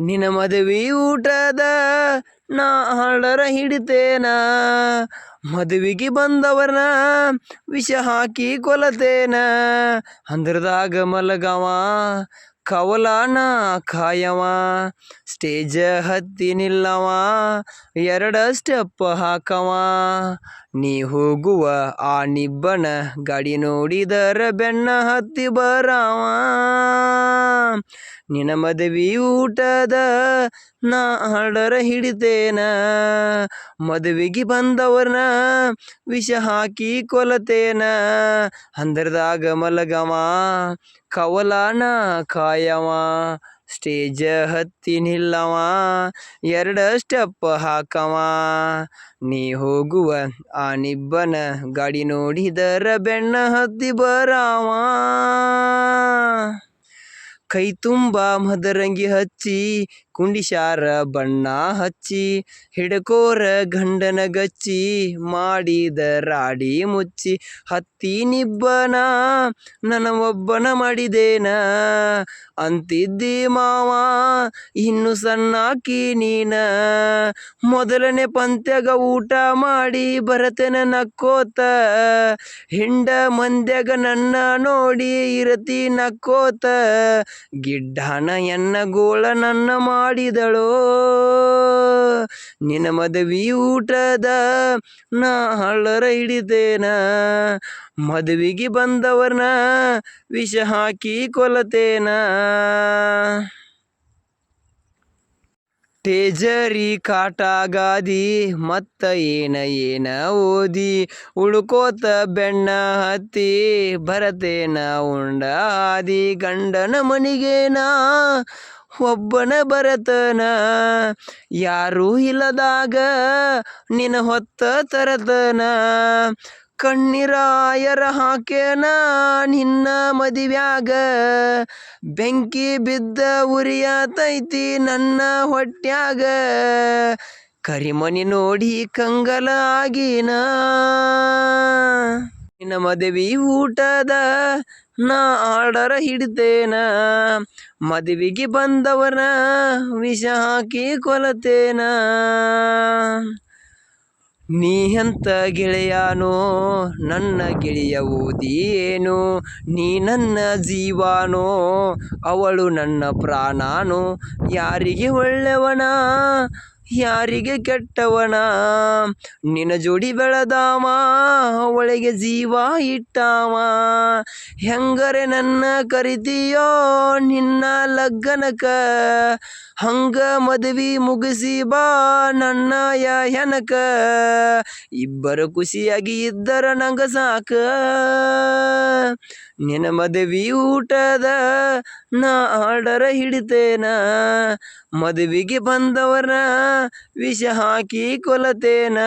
ನಿನ್ನ ಮದುವೆ ಊಟದ ನಾ ಹಳ್ಳರ ಹಿಡಿತೇನ? ಮದುವಿಗೆ ಬಂದವರನ್ನ ವಿಷ ಹಾಕಿ ಕೊಲತೇನ? ಹಂದ್ರದಾಗ ಮಲಗವ, ಕವಲಾನ ಕಾಯವ, ಸ್ಟೇಜ ಹತ್ತಿ ನಿಲ್ಲವ, ಎರಡ ಸ್ಟೆಪ್ ಹಾಕವ. ನೀ ಹೋಗುವ ಆ ನಿಬ್ಬನ ಗಾಡಿ ನೋಡಿದರ ಬೆನ್ನ ಹತ್ತಿ ಬರವ. ನಿನ್ನ ಮದುವೆ ಊಟದ ನಾ ಹಡರ ಹಿಡಿತೇನ ಮದುವೆಗೆ ಬಂದವರನ ವಿಷ ಹಾಕಿ ಕೊಲತೇನ? ಹಂದರದಾಗ ಮಲಗವ, ಕವಲಾನ ಕಾಯವ, ಸ್ಟೇಜ ಹತ್ತಿ ನಿಲ್ಲವ ಎರಡ ಸ್ಟೆಪ್ ಹಾಕವ. ನೀ ಹೋಗುವ, ಆ ನಿಬ್ಬನ ಗಾಡಿ ನೋಡಿದರ ಬೆಣ್ಣ ಹತ್ತಿ ಬರವ. ಕೈ ತುಂಬ ಮದರಂಗಿ ಹಚ್ಚಿ ಕುಂಡಿಶ್ಯಾರ ಬಣ್ಣ ಹಚ್ಚಿ, ಹಿಡಕೋರ ಗಂಡನ ಗಚ್ಚಿ, ಮಾಡಿದ ರಾಡಿ ಮುಚ್ಚಿ, ಹತ್ತಿ ನಿಬ್ಬನ ನನ್ನ ಒಬ್ಬನ ಮಾಡಿದೇನ? ಅಂತಿದ್ದಿ ಮಾವ, ಇನ್ನು ಸಣ್ಣಾಕಿ ನೀನ ಮೊದಲನೇ ಪಂತ್ಯಾಗ ಊಟ ಮಾಡಿ ಬರತೇನ ನಕ್ಕೋತ, ಹಿಂಡ ಮಂದ್ಯಾಗ ನನ್ನ ನೋಡಿ ಇರತಿ ನಕ್ಕೋತ ಗಿಡ್ಡಾನ ಎನ್ನ ಗೋಳ ನನ್ನ ಮಾಡಿದಳೋ? ನಿನ್ನ ಮದುವೆ ಊಟದ ನಾ ಹಳ್ಳರ ಹಿಡಿದೇನ? ಮದುವೆಗೆ ಬಂದವರನ ವಿಷ ಹಾಕಿ ಕೊಲತೇನ? ಟೇಜರಿ ಕಾಟಗಾದಿ, ಮತ್ತ ಏನ ಏನ ಓದಿ, ಉಳ್ಕೋತ ಬೆಣ್ಣ ಹತ್ತಿ, ಭರತೇನ ಉಂಡ ಆದಿ, ಗಂಡನ ಮನಿಗೇನ, ಒಬ್ಬನ ಬರತನ ಯಾರೂ ಇಲ್ಲದಾಗ ನಿನ್ನ ಹೊತ್ತ ತರತನ. ಕಣ್ಣೀರಾಯರ ಹಾಕೇನ ನಿನ್ನ ಮದಿವ್ಯಾಗ? ಬೆಂಕಿ ಬಿದ್ದ ಉರಿಯತೈತಿ ನನ್ನ ಹೊಟ್ಯಾಗ. ಕರಿಮನಿ ನೋಡಿ ಕಂಗಲ ಆಗಿನ. ನಿನ್ನ ಮದುವೆ ಊಟದ ನಾ ಆರ್ಡರ ಹಿಡಿತೇನ. ಮದುವೆಗೆ ಬಂದವರ ವಿಷ ಹಾಕಿ ಕೊಲತೇನ. ನೀ ಗೆಳೆಯಾನೋ ನನ್ನ ಗೆಳೆಯ ಓದಿಯೇನು ನೀ ನನ್ನ ಜೀವಾನೋ ಅವಳು ನನ್ನ ಪ್ರಾಣನೋ ಯಾರಿಗೆ ಒಳ್ಳೆಯವನ ಯಾರಿಗೆ ಕೆಟ್ಟವನ ನಿನ್ನ ಜೋಡಿ ಬೆಳೆದಾವ, ಒಳಗೆ ಜೀವ ಇಟ್ಟಾವ. ಹೆಂಗರೆ ನನ್ನ ಕರಿತೀಯೋ ನಿನ್ನ ಲಗ್ಗನಕ ಹಂಗ ಮದುವೆ ಮುಗಿಸಿ ಬಾ ನನ್ನ ಹೆನಕ ಇಬ್ಬರು ಖುಷಿಯಾಗಿ ಇದ್ದರ ನಂಗ ಸಾಕ. ನಿನ್ನ ಮದುವೆ ಊಟದ ನಾ ಆರ್ಡರ ಹಿಡಿತೇನ? ಮದುವಿಗೆ ಬಂದವರ ವಿಷ ಹಾಕಿ ಕೊಲತೇನ?